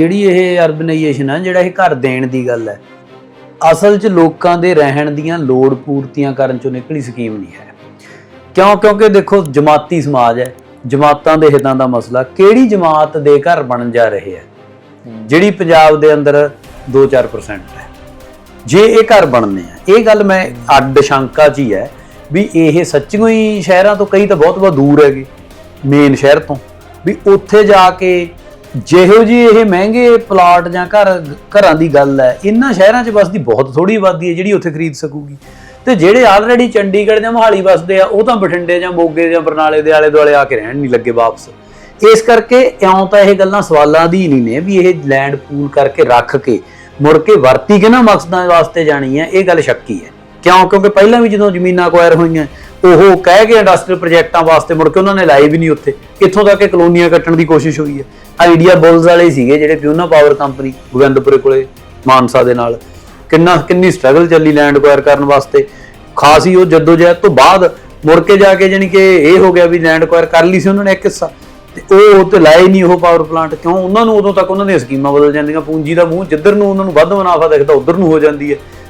ਜਿਹੜੀ ਇਹ ਅਰਬਨਾਈਜੇਸ਼ਨ ਹੈ ਜਿਹੜਾ ਇਹ ਘਰ ਦੇਣ ਦੀ ਗੱਲ ਹੈ ਅਸਲ 'ਚ ਲੋਕਾਂ ਦੇ ਰਹਿਣ ਦੀਆਂ ਲੋੜ ਪੂਰਤੀਆਂ ਕਰਨ 'ਚੋਂ ਨਿਕਲੀ ਸਕੀਮ ਨਹੀਂ ਹੈ। ਕਿਉਂ? ਕਿਉਂਕਿ ਦੇਖੋ ਜਮਾਤੀ ਸਮਾਜ ਹੈ ਜਮਾਤਾਂ ਦੇ ਹਿੱਤਾਂ ਦਾ ਮਸਲਾ ਕਿਹੜੀ ਜਮਾਤ ਦੇ ਘਰ ਬਣਨ ਜਾ ਰਹੇ ਹੈ? ਜਿਹੜੀ ਪੰਜਾਬ ਦੇ ਅੰਦਰ 2-4% ਹੈ। ਜੇ ਇਹ ਘਰ ਬਣਨੇ ਆ ਇਹ ਗੱਲ ਮੈਂ ਅੱਡ ਸ਼ੰਕਾ 'ਚ ਹੀ ਹੈ ਵੀ ਇਹ ਸੱਚੀਓ ਹੀ ਸ਼ਹਿਰਾਂ ਤੋਂ ਕਈ ਤਾਂ ਬਹੁਤ ਬਹੁਤ ਦੂਰ ਹੈਗੇ ਮੇਨ ਸ਼ਹਿਰ ਤੋਂ ਵੀ ਉੱਥੇ ਜਾ ਕੇ ਜਿਹੋ ਜੀ ਇਹ ਮਹਿੰਗੇ ਪਲਾਟ ਜਾਂ ਘਰ, ਘਰਾਂ ਦੀ ਗੱਲ ਹੈ ਇਹਨਾਂ ਸ਼ਹਿਰਾਂ 'ਚ ਵਸਦੀ ਬਹੁਤ ਥੋੜੀ ਆਬਾਦੀ ਹੈ ਜਿਹੜੀ ਉੱਥੇ ਖਰੀਦ ਸਕੂਗੀ। ਤੇ ਜਿਹੜੇ ਆਲਰੇਡੀ ਚੰਡੀਗੜ੍ਹ ਜਾਂ ਮੋਹਾਲੀ ਵਸਦੇ ਆ, ਉਹ ਤਾਂ ਬਠਿੰਡੇ ਜਾਂ ਮੋਗੇ ਜਾਂ ਬਰਨਾਲੇ ਦੇ ਆਲੇ ਦੁਆਲੇ ਆ ਕੇ ਰਹਿਣ ਨਹੀਂ ਲੱਗੇ ਵਾਪਸ। ਇਸ ਕਰਕੇ ਇਉਂ ਤਾਂ ਇਹ ਗੱਲਾਂ ਸਵਾਲਾਂ ਦੀ ਨਹੀਂ ਨੇ ਵੀ ਇਹ ਲੈਂਡ ਪੂਲ ਕਰਕੇ ਰੱਖ ਕੇ, ਮੁੜ ਕੇ ਵਰਤੀ ਕਿਹਨਾਂ ਮਕਸਦਾਂ ਵਾਸਤੇ ਜਾਣੀ ਹੈ, ਇਹ ਗੱਲ ਸ਼ੱਕੀ ਹੈ। ਕਿਉਂ? ਕਿਉਂਕਿ ਪਹਿਲਾਂ ਵੀ ਜਦੋਂ ਜ਼ਮੀਨਾਂ ਅਕਵਾਇਰ ਹੋਈਆਂ ਉਹ ਕਹਿ ਕੇ ਇੰਡਸਟਰੀਅਲ ਪ੍ਰੋਜੈਕਟਾਂ ਵਾਸਤੇ, ਮੁੜ ਕੇ ਉਹਨਾਂ ਨੇ ਲਾਏ ਵੀ ਨਹੀਂ ਉੱਥੇ। ਕਿੱਥੋਂ ਤੱਕ ਕਿ ਕਲੋਨੀਆਂ ਕੱਟਣ ਦੀ ਕੋਸ਼ਿਸ਼ ਹੋਈ ਹੈ? ਆਈਡੀਆ ਬੁਲਸ ਵਾਲੇ ਸੀਗੇ ਜਿਹੜੇ ਪਿਊਨਾ ਪਾਵਰ ਕੰਪਨੀ ਗੋਬਿੰਦਪੁਰੇ ਕੋਲੇ, ਮਾਨਸਾ ਦੇ ਨਾਲ। ਕਿੰਨਾ, ਕਿੰਨੀ ਸਟਰਗਲ ਚੱਲੀ ਲੈਂਡ ਅਕਵਾਇਰ ਕਰਨ ਵਾਸਤੇ। ਖਾਸੀ ਉਹ ਜਦੋਜਹਿਦ ਤੋਂ ਬਾਅਦ ਮੁੜ ਕੇ ਜਾ ਕੇ ਜਾਣੀ ਕਿ ਇਹ ਹੋ ਗਿਆ ਵੀ ਲੈਂਡ ਅਕਵਾਇਰ ਕਰ ਲਈ ਸੀ ਉਹਨਾਂ ਨੇ ਇੱਕ ਹਿੱਸਾ। ਤੇ ਉਹ ਤੇ ਲਾਏ ਨਹੀਂ ਉਹ ਪਾਵਰ ਪਲਾਂਟ ਕਿਉਂ? ਉਹਨਾਂ ਨੂੰ ਉਦੋਂ ਤੱਕ ਉਹਨਾਂ ਦੀਆਂ ਸਕੀਮਾਂ ਬਦਲ ਜਾਂਦੀਆਂ। ਪੂੰਜੀ ਦਾ ਮੂੰਹ ਜਿੱਧਰ ਨੂੰ ਉਹਨਾਂ ਨੂੰ ਵੱਧ ਮੁਨਾਫਾ ਦਿਖਦਾ, ਉਧਰ ਨੂੰ ਹੋ ਜਾਂਦੀ ਹੈ।